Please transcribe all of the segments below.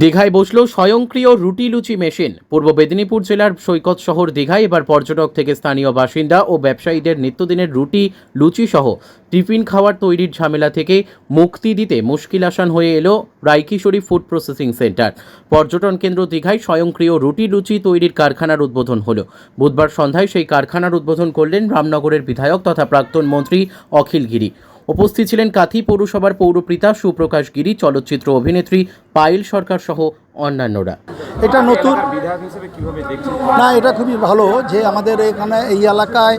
দীঘায় বসল স্বয়ংক্রিয় রুটি লুচি মেশিন। পূর্ব মেদিনীপুর জেলার সৈকত শহর দীঘায় এবার পর্যটক থেকে স্থানীয় বাসিন্দা ও ব্যবসায়ীদের নিত্যদিনের রুটি, লুচি সহ টিফিন খাওয়ার তৈরির ঝামেলা থেকে মুক্তি দিতে মুশকিল আসান হয়ে এলো রাইকিশোরী ফুড প্রসেসিং সেন্টার। পর্যটন কেন্দ্র দীঘায় স্বয়ংক্রিয় রুটি লুচি তৈরির কারখানার উদ্বোধন হলো। বুধবার সন্ধ্যায় সেই কারখানার উদ্বোধন করলেন রামনগরের বিধায়ক তথা প্রাক্তন মন্ত্রী অখিল গিরি। উপস্থিত ছিলেন কাথি পৌরসভার পৌরপিতা সুপ্রকাশ গিরি চলচ্চিত্র অভিনেত্রী পায়েল সরকার সহ অন্যান্যরা। এটা নতুন। বিধায়ক হিসেবে কীভাবে দেখছেন? না এটা খুবই ভালো যে আমাদের এখানে এই এলাকায়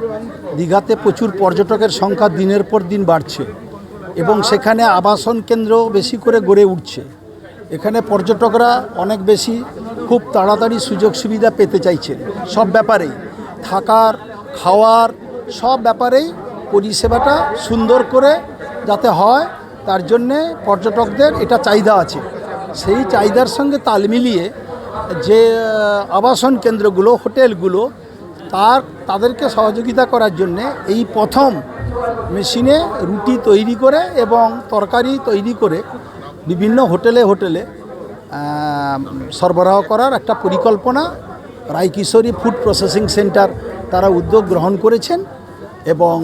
দীঘাতে প্রচুর পর্যটকের সংখ্যা দিনের পর দিন বাড়ছে এবং সেখানে আবাসন কেন্দ্র বেশি করে গড়ে উঠছে। এখানে পর্যটকরা অনেক বেশি খুব তাড়াতাড়ি সুযোগ সুবিধা পেতে চাইছেন। সব ব্যাপারেই। থাকার খাওয়ার সব ব্যাপারেই পরিষেবাটা সুন্দর করে যাতে হয়, তার জন্যে পর্যটকদের এটা চাহিদা আছে। সেই চাহিদার সঙ্গে তাল মিলিয়ে যে আবাসন কেন্দ্রগুলো, হোটেলগুলো, তার, তাদেরকে সহযোগিতা করার জন্যে এই প্রথম মেশিনে রুটি তৈরি করে এবং তরকারি তৈরি করে বিভিন্ন হোটেলে হোটেলে সরবরাহ করার একটা পরিকল্পনা রায়কিশোরী ফুড প্রসেসিং সেন্টার তারা উদ্যোগ গ্রহণ করেছেন। এবং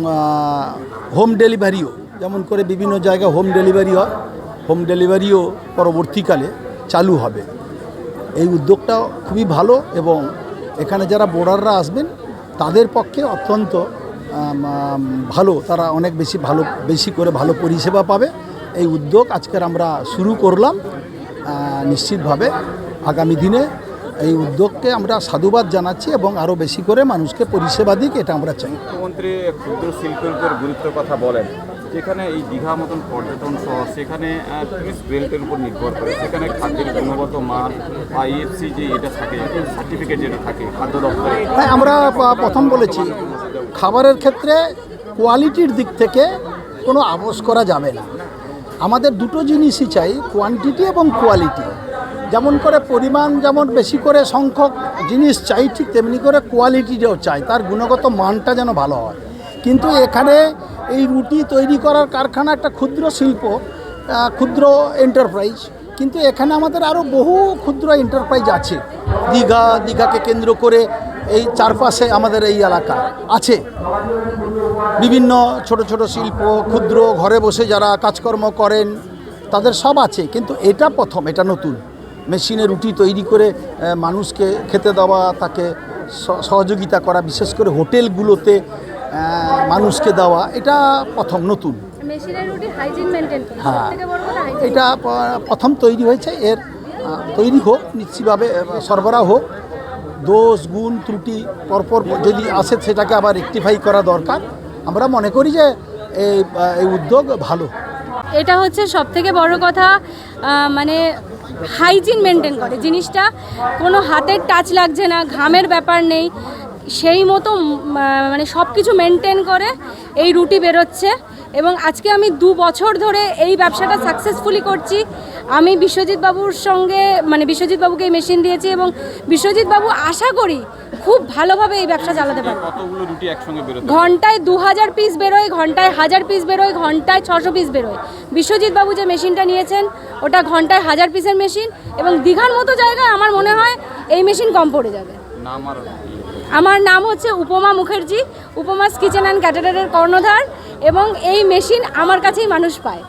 হোম ডেলিভারিও যেমন করে বিভিন্ন জায়গায় হোম ডেলিভারি হয়। হোম ডেলিভারিও পরবর্তীকালে চালু হবে। এই উদ্যোগটা খুবই ভালো এবং এখানে যারা বোর্ডাররা আসবেন, তাদের পক্ষে অত্যন্ত ভালো। তারা অনেক বেশি ভালো, বেশি করে ভালো পরিষেবা পাবে। এই উদ্যোগ আজকের আমরা শুরু করলাম। নিশ্চিতভাবে আগামী দিনে এই উদ্যোগকে আমরা সাধুবাদ জানাচ্ছি এবং আরও বেশি করে মানুষকে পরিষেবা দিক এটা আমরা চাই। মুখ্যমন্ত্রী ক্ষুদ্র শিল্পের উপর গুরুত্বের কথা বলেন। যেখানে এই দীঘা মতন পর্যটন শহর সেখানে টুরিস্ট বেল্টের উপর নির্ভর করে। সেখানে খাদ্যের গুণগত মান বা ইএফসি যে এটা থাকে সার্টিফিকেট যেটা থাকে খাদ্য দপ্তরে। হ্যাঁ আমরা প্রথম বলেছি খাবারের ক্ষেত্রে কোয়ালিটির দিক থেকে কোনো আপোষ করা যাবে না। আমাদের দুটো জিনিসই চাই কোয়ান্টিটি এবং কোয়ালিটি যেমন করে পরিমাণ, যেমন বেশি করে সংখ্যক জিনিস চাই, ঠিক তেমনি করে কোয়ালিটিটাও চাই, তার গুণগত মানটা যেন ভালো হয়। কিন্তু এখানে এই রুটি তৈরি করার কারখানা একটা ক্ষুদ্র শিল্প ক্ষুদ্র এন্টারপ্রাইজ কিন্তু এখানে আমাদের আরও বহু ক্ষুদ্র এন্টারপ্রাইজ আছে। দীঘা, দীঘাকে কেন্দ্র করে এই চারপাশে আমাদের এই এলাকা আছে। বিভিন্ন ছোট ছোট শিল্প, ক্ষুদ্র ঘরে বসে যারা কাজকর্ম করেন, তাদের সব আছে, কিন্তু এটা প্রথম, এটা নতুন। মেশিনে রুটি তৈরি করে মানুষকে খেতে দেওয়া তাকে সহযোগিতা করা বিশেষ করে হোটেলগুলোতে মানুষকে দেওয়া এটা প্রথম নতুন। হ্যাঁ। এটা প্রথম তৈরি হয়েছে এর তৈরি হোক নিশ্চিতভাবে সরবরাহ হোক। দোষ গুণ ত্রুটি পরপর যদি আসে সেটাকে আবার রেকটিফাই করা দরকার। আমরা মনে করি যে এই এই উদ্যোগ ভালো। এটা হচ্ছে সব থেকে বড় কথা মানে হাইজিন মেনটেন করে। জিনিসটা কোনো হাতের টাচ লাগছে না ঘামের ব্যাপার নেই। সেই মতো মানে সব কিছু মেনটেন করে এই রুটি বেরোচ্ছে। এবং আজকে আমি দু বছর ধরে এই ব্যবসাটা সাকসেসফুলি করছি। আমি বিশ্বজিৎ বাবুর সঙ্গে মানে বিশ্বজিৎ বাবুকে এই মেশিন দিয়েছি এবং বিশ্বজিৎ বাবু আশা করি খুব ভালোভাবে এই ব্যবসা চালাতে পারবে। ঘন্টায় দু হাজার পিস বেরোয় ঘন্টায় হাজার পিস বেরোয় ঘন্টায় ছশো পিস বেরোয়। বিশ্বজিৎ বাবু যে মেশিনটা নিয়েছেন ওটা ঘন্টায় হাজার পিসের মেশিন এবং দীঘার মতো জায়গায় আমার মনে হয় এই মেশিন কম পড়ে যাবে। আমার নাম হচ্ছে উপমা মুখার্জি, উপমাস কিচেন অ্যান্ড ক্যাটারারের কর্ণধার এবং এই মেশিন আমার কাছেই মানুষ পায়।